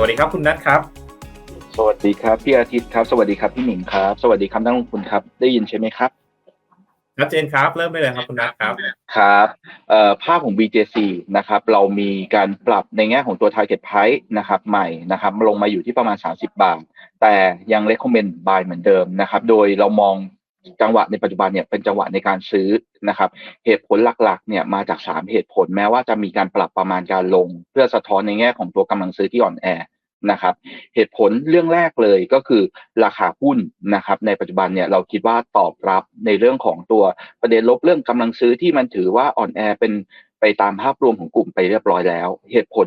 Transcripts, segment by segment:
สวัสดีครับคุณนัทครับ สวัสดีครับพี่อาทิตย์ครับ สวัสดีครับพี่หนิงครับ สวัสดีครับนักลงทุนครับ ได้ยินใช่ไหมครับชัดเจนครับเริ่มได้เลยครับคุณนัทครับครับเอ่อภาพของ BJC นะครับเรามีการปรับในแง่ของตัว target price นะครับใหม่นะครับลงมาอยู่ที่ประมาณ 30 บาท แต่ยัง recommend buy เหมือนเดิมนะครับโดยเรามอง จังหวะในปัจจุบันเนี่ยเป็นจังหวะในการซื้อนะครับ เหตุผลหลักๆเนี่ยมาจาก 3 เหตุผลแม้ว่าจะมีการปรับประมาณการลง เพื่อสะท้อนในแง่ของตัวกำลังซื้อที่อ่อนแอนะครับ เหตุผลเรื่องแรกเลยก็คือราคาหุ้นนะครับ ในปัจจุบันเนี่ยเราคิดว่าตอบรับในเรื่องของตัวประเด็นลบเรื่องกำลังซื้อที่มันถือว่าอ่อนแอเป็น ไปตามภาพรวมของกลุ่มไปเรียบร้อยแล้ว เหตุผล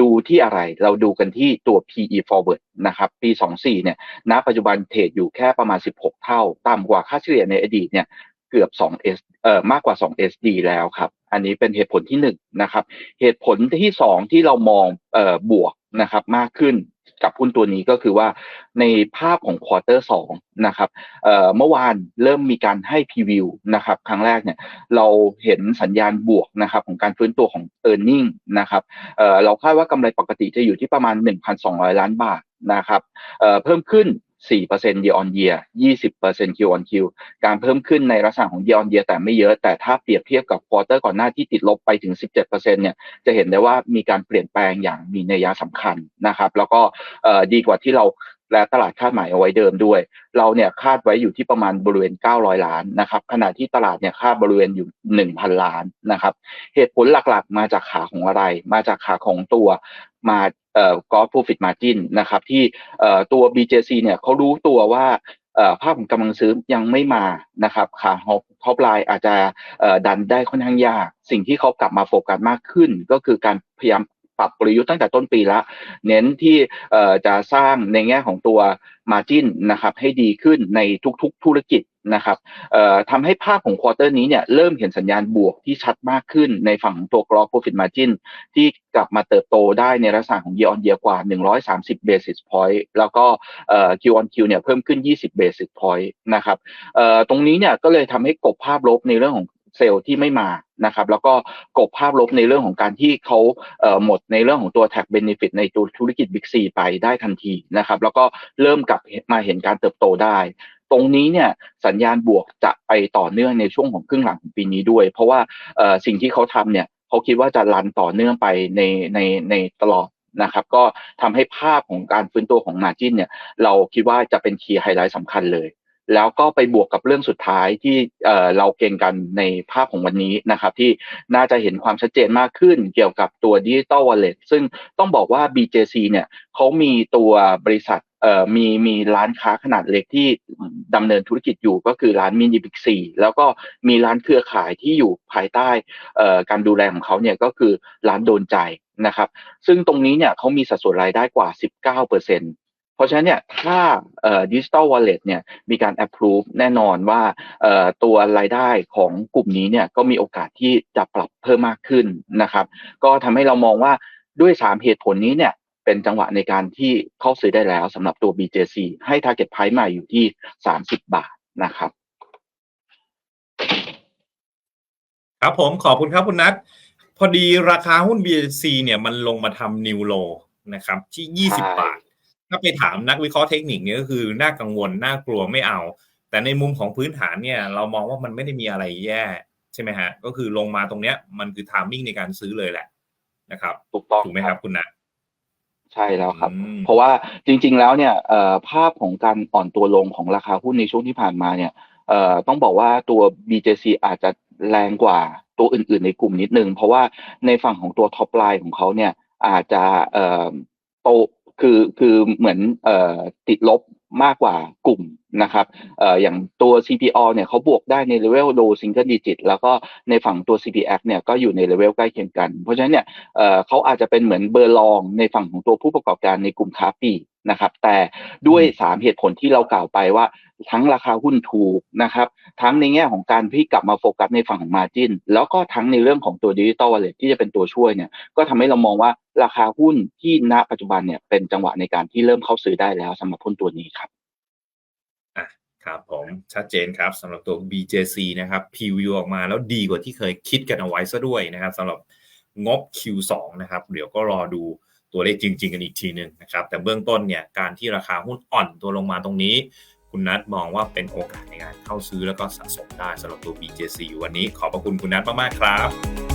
ดูที่อะไรเราดูกันที่ตัว PE forward นะครับ ปี 24 เนี่ยณปัจจุบันเทรดอยู่แค่ประมาณ 16 เท่า ต่ำกว่าค่าเฉลี่ยในอดีตเนี่ยเกือบ 2S เอ่อมากกว่า 2SD แล้วครับ อันนี้เป็นเหตุผลที่1นงนะครับ เหตุผลที่ 2 ที่เรามองเอ่อบวกนะครับมากขึ้น กับหุ้นตัวนี้ก็คือว่าในภาพของควอเตอร์สองนะครับเมื่อวานเริ่มมีการให้พรีวิวนะครับครั้งแรกเนี่ยเราเห็นสัญญาณบวกนะครับของการฟื้นตัวของ e a r n i n g นะครับเราคาดว่ากำไรปกติจะอยู่ที่ประมาณ 1,200 ล้านบาทนะครับเพิ่มขึ้น 4% year on year 20% Q on Q การเพิ่มขึ้นในลักษณะของ year on year แต่ไม่เยอะ แต่ถ้าเปรียบเทียบกับควอเตอร์ก่อนหน้าที่ติดลบไปถึง 17%เนี่ย จะเห็นได้ว่ามีการเปลี่ยนแปลงอย่างมีนัยสำคัญนะครับ แล้วก็ดีกว่าที่เรา และตลาดคาดหมายเอาไว้เดิมด้วย เราเนี่ยคาดไว้อยู่ที่ประมาณบริเวณ 900 ล้านนะครับขณะที่ตลาดเนี่ยคาดบริเวณอยู่ 1,000 ล้านนะครับ เหตุผลหลักๆ มาจากขาของอะไร มาจากขาของตัวมาเอ่อ gross profit margin นะครับที่เอ่อตัว BJC เนี่ยเขารู้ตัวว่าเอ่อภาพของกำลังซื้อยังไม่มานะครับขาท็อปไลน์อาจจะเอ่อดันได้ค่อนข้างยาก สิ่งที่เขากลับมาโฟกัสมากขึ้น ก็คือการพยายาม ปรับกลยุทธ์ตั้งแต่ต้นปีละ เน้นที่จะสร้างในแง่ของตัว Margin นะครับให้ดีขึ้นในทุกๆธุรกิจนะครับทำให้ภาพของควอเตอร์นี้เนี่ยเริ่มเห็นสัญญาณบวกที่ชัดมากขึ้นในฝั่งตัว Gross Profit Margin ที่กลับมาเติบโตได้ในลักษณะของ year on year กว่า 130 basis point แล้วก็เอ่อ Q on Q เนี่ยเพิ่มขึ้น 20 basis point นะครับตรงนี้เนี่ยก็เลยทำให้กบภาพลบในเรื่องของ เซลล์ที่ไม่มานะครับ แล้วก็กบภาพลบในเรื่องของการที่เขาเหมดในเรื่องของตัว tax benefit ในตัวธุรกิจ Big C ไปได้ทันทีนะครับ แล้วก็เริ่มกลับมาเห็นการเติบโตได้ตรงนี้เนี่ยสัญญาณบวกจะไปต่อเนื่องในช่วงของครึ่งหลังของปีนี้ด้วย เพราะว่าสิ่งที่เขาทำเนี่ยเขาคิดว่าจะรันต่อเนื่องไปในในในตลอดนะครับ ก็ทำให้ภาพของการฟื้นตัวของ Margin เนี่ย เราคิดว่าจะเป็นคีย์ไฮไลท์สำคัญเลย แล้วก็ไปบวกกับเรื่องสุดท้ายที่เอ่อเราเก่งกันในภาพของวันนี้นะครับ ที่น่าจะเห็นความชัดเจนมากขึ้นเกี่ยวกับตัว Digital Wallet ซึ่งต้องบอกว่า BJC เนี่ยเขามีตัวบริษัทเอ่อมีมีร้านค้าขนาดเล็กที่ดำเนินธุรกิจอยู่ก็คือร้านมินิบิกซีแล้วก็มีร้านเครือข่ายที่อยู่ภายใต้เอ่อการดูแลของเขาเนี่ยก็คือร้านโดนใจนะครับ ซึ่งตรงนี้เนี่ยเขามีสัดส่วนรายได้กว่า 19% เพราะฉะนั้นเนี่ยถ้าเอ่อดิจิตอลวอลเล็ตเนี่ยมีการ approve แน่นอนว่าเอ่อตัวรายได้ของกลุ่มนี้เนี่ยก็มีโอกาสที่จะปรับเพิ่มมากขึ้นนะครับก็ทำให้เรามองว่าด้วย 3 เหตุผลนี้เนี่ยเป็นจังหวะในการที่เข้าซื้อได้แล้วสำหรับตัว BJC ให้ target price ใหม่อยู่ที่ 30 บาทนะครับ ครับผมขอบคุณครับคุณนัทพอดีราคาหุ้น BC เนี่ยมันลงมาทำนิวโลนะครับที่ 20ใช่บาท ถ้าไปถามนักวิเคราะห์เทคนิคเนี่ยก็คือน่ากังวลน่ากลัวไม่เอา แต่ในมุมของพื้นฐานเนี่ย เรามองว่ามันไม่ได้มีอะไรแย่ใช่ไหมฮะ ก็คือลงมาตรงเนี้ยมันคือทามมิ่งในการซื้อเลยแหละนะครับถูกต้องถูกไหมครับคุณนัทใช่แล้วครับอืมเพราะว่าจริง ๆ แล้วเนี่ยเอ่อภาพของการอ่อนตัวลงของราคาหุ้นในช่วงที่ผ่านมาเนี่ยเอ่อต้องบอกว่าตัว BJC อาจจะแรงกว่าตัวอื่น ๆ ในกลุ่มนิดนึง เพราะว่าในฝั่งของตัวท็อปไลน์ของเขาเนี่ยอาจจะเอ่อโต คือคือเหมือนเอ่อติดลบมากกว่ากลุ่มนะครับเอ่ออย่างตัว CPO เนี่ยเขาบวกได้ในเลเวล low single digit แล้วก็ในฝั่งตัว CPF เนี่ยก็อยู่ในเลเวลใกล้เคียงกัน เพราะฉะนั้นเนี่ยเอ่อเขาอาจจะเป็นเหมือนเบอร์รองในฝั่งของตัวผู้ประกอบการในกลุ่มค้าปลีก นะครับ แต่ด้วย 3 เหตุผลที่เรากล่าวไปว่าทั้งราคาหุ้นถูกนะครับ ทั้งในแง่ของการที่กลับมาโฟกัสในฝั่งของ Margin แล้วก็ทั้งในเรื่องของตัวดิจิตอลวอลเล็ที่จะเป็นตัวช่วยเนี่ย ก็ทำให้เรามองว่าราคาหุ้นที่ณปัจจุบันเนี่ยเป็นจังหวะในการที่เริ่มเข้าซื้อได้แล้วสำหรับหุ้นตัวนี้ครับครับผมชัดเจนครับสำหรับตัว BJC นะครับพรีวิวออกมาแล้วดีกว่าที่เคยคิดกันเอาไว้ซะด้วยนะครับสำหรับงบ Q2 นะครับ เดี๋ยวก็รอดู ตัวเลขจริง ๆ กันอีกทีหนึ่งนะครับ แต่เบื้องต้นเนี่ยการที่ราคาหุ้นอ่อนตัวลงมาตรงนี้ คุณนัทมองว่าเป็นโอกาสในการเข้าซื้อแล้วก็สะสมได้สำหรับตัว BJC วันนี้ขอบพระคุณคุณนัทมากๆครับ